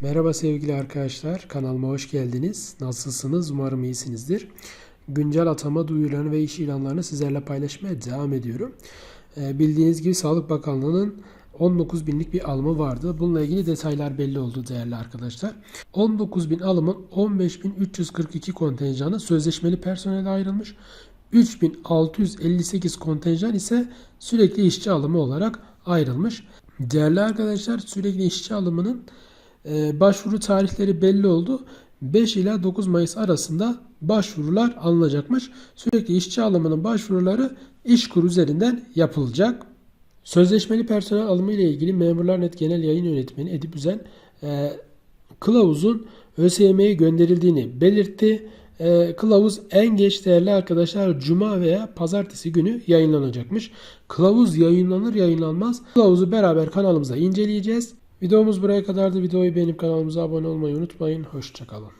Merhaba sevgili arkadaşlar, kanalıma hoş geldiniz. Nasılsınız? Umarım iyisinizdir. Güncel atama duyurularını ve iş ilanlarını sizlerle paylaşmaya devam ediyorum. Ee, bildiğiniz gibi Sağlık Bakanlığı'nın 19 binlik bir alımı vardı. Bununla ilgili detaylar belli oldu değerli arkadaşlar. 19 bin alımın 15.342 kontenjanı sözleşmeli personele ayrılmış. 3658 kontenjan ise sürekli işçi alımı olarak ayrılmış. Değerli arkadaşlar sürekli işçi alımının başvuru tarihleri belli oldu. 5 ila 9 Mayıs arasında başvurular alınacakmış. Sürekli işçi alımının başvuruları İşkur üzerinden yapılacak. Sözleşmeli personel alımı ile ilgili Memurlar Net Genel Yayın Yönetmeni Edip Üzen e, kılavuzun ÖSYM'ye gönderildiğini belirtti. E, kılavuz en geç değerli arkadaşlar Cuma veya Pazartesi günü yayınlanacakmış. Kılavuz yayınlanır yayınlanmaz. Kılavuzu beraber kanalımıza inceleyeceğiz. Videomuz buraya kadardı. Videoyu beğenip kanalımıza abone olmayı unutmayın. Hoşçakalın.